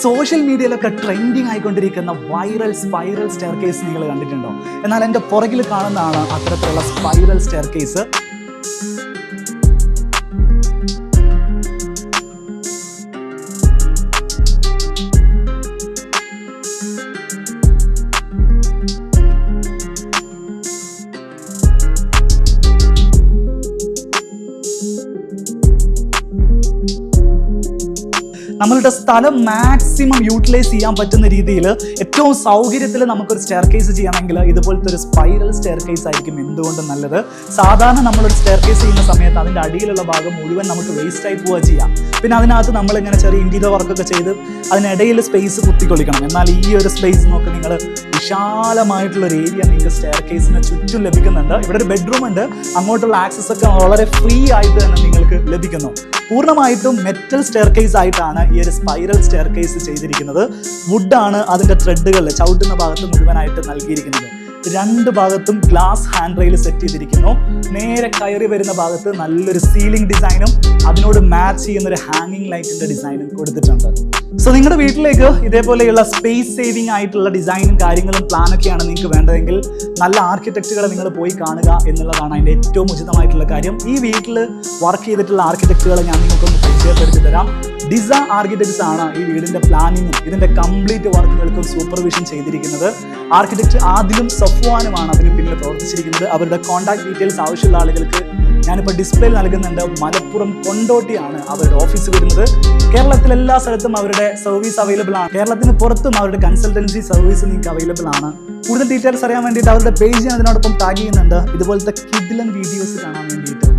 Social മീഡിയയിലൊക്കെ trending ആയിക്കൊണ്ടിരിക്കുന്ന viral spiral staircase നിങ്ങൾ കണ്ടിട്ടുണ്ടോ? എന്നാൽ എന്റെ പുറകിൽ കാണുന്നതാണ് അത്തരത്തിലുള്ള സ്പൈറൽ സ്റ്റെയർ കേസ് നമ്മളുടെ സ്ഥലം മാക്സിമം യൂട്ടിലൈസ് ചെയ്യാൻ പറ്റുന്ന രീതിയിൽ ഏറ്റവും സൗകര്യത്തിൽ നമുക്കൊരു സ്റ്റെയർ കേസ് ചെയ്യണമെങ്കിൽ ഇതുപോലത്തെ ഒരു സ്പൈറൽ സ്റ്റെയർ കേസ് ആയിരിക്കും എന്തുകൊണ്ടും നല്ലത്? സാധാരണ നമ്മളൊരു സ്റ്റെയർ കേസ് ചെയ്യുന്ന സമയത്ത് അതിന്റെ അടിയിലുള്ള ഭാഗം മുഴുവൻ നമുക്ക് വേസ്റ്റ് ആയി പോവുക ചെയ്യാം. പിന്നെ അതിനകത്ത് നമ്മളിങ്ങനെ ചെറിയ ഇന്റീരിയർ വർക്കൊക്കെ ചെയ്ത് അതിനിടയിൽ സ്പേസ് കുത്തിക്കൊള്ളിക്കണം. എന്നാൽ ഈ ഒരു സ്പേസ് നോക്ക് നിങ്ങൾ വിശാലമായിട്ടുള്ള ഒരു ഏരിയ നിങ്ങൾക്ക് സ്റ്റെയർ കേസിന് ചുറ്റും ലഭിക്കുന്നുണ്ട്. ഇവിടെ ഒരു ബെഡ്റൂം ഉണ്ട്. അങ്ങോട്ടുള്ള ആക്സസ് ഒക്കെ വളരെ ഫ്രീ ആയിട്ട് തന്നെ നിങ്ങൾക്ക് ലഭിക്കുന്നു. പൂർണമായിട്ടും മെറ്റൽ സ്റ്റെയർ കേസ് ആയിട്ടാണ് ഈ ഒരു സ്പൈറൽ സ്റ്റെയർ കേസ് ചെയ്തിരിക്കുന്നത് വുഡാണ് അതിന്റെ ത്രെഡുകൾ ചവിട്ടുന്ന ഭാഗത്ത് മുഴുവനായിട്ട് നൽകിയിരിക്കുന്നത്. രണ്ട് ഭാഗത്തും ഗ്ലാസ് ഹാൻഡ് റെയിൽ സെറ്റ് ചെയ്തിരിക്കുന്നു. നേരെ കയറി വരുന്ന ഭാഗത്ത് നല്ലൊരു സീലിംഗ് ഡിസൈനും അതിനോട് മാച്ച് ചെയ്യുന്ന ഒരു ഹാങ്ങിങ് ലൈറ്റിന്റെ ഡിസൈനും കൊടുത്തിട്ടുണ്ട്. സോ നിങ്ങളുടെ വീട്ടിലേക്ക് ഇതേപോലെയുള്ള സ്പേസ് സേവിംഗ് ആയിട്ടുള്ള ഡിസൈനും കാര്യങ്ങളും പ്ലാനൊക്കെയാണ് നിങ്ങൾക്ക് വേണ്ടതെങ്കിൽ നല്ല ആർക്കിടെക്റ്റുകളെ നിങ്ങൾ പോയി കാണുക എന്നുള്ളതാണ് അതിന്റെ ഏറ്റവും ഉചിതമായിട്ടുള്ള കാര്യം. ഈ വീട്ടിൽ വർക്ക് ചെയ്തിട്ടുള്ള ആർക്കിടെക്റ്റുകളെ ഞാൻ നിങ്ങൾക്കൊന്ന് പരിചയപ്പെടുത്തി തരാം. ഡിസ ആർക്കിടെക്ട്സ് ആണ് ഈ വീടിന്റെ പ്ലാനിങ്ങും ഇതിന്റെ കംപ്ലീറ്റ് വർക്കുകൾക്കും സൂപ്പർവിഷൻ ചെയ്തിരിക്കുന്നത്. ആർക്കിടെക്ട് ആദിലും സഫ്വാനുമാണ് അതിന് പിന്നിൽ പ്രവർത്തിച്ചിരിക്കുന്നത്. അവരുടെ കോൺടാക്ട് ഡീറ്റെയിൽസ് ആവശ്യമുള്ള ആളുകൾക്ക് ഞാനിപ്പോൾ ഡിസ്പ്ലേയിൽ നൽകുന്നുണ്ട്. മലപ്പുറം കൊണ്ടോട്ടിയാണ് അവരുടെ ഓഫീസ് വരുന്നത്. കേരളത്തിൽ എല്ലാ സ്ഥലത്തും അവരുടെ സർവീസ് അവൈലബിൾ ആണ്. കേരളത്തിന് പുറത്തും അവരുടെ കൺസൾട്ടൻസി സർവീസ് നിങ്ങൾക്ക് അവൈലബിൾ ആണ്. കൂടുതൽ ഡീറ്റെയിൽസ് അറിയാൻ വേണ്ടിയിട്ട് അവരുടെ പേജ് ഞാൻ അതിനോടൊപ്പം ടാഗ് ചെയ്യുന്നുണ്ട്. ഇതുപോലത്തെ കിഡിലൻ വീഡിയോസ് കാണാൻ വേണ്ടിയിട്ട്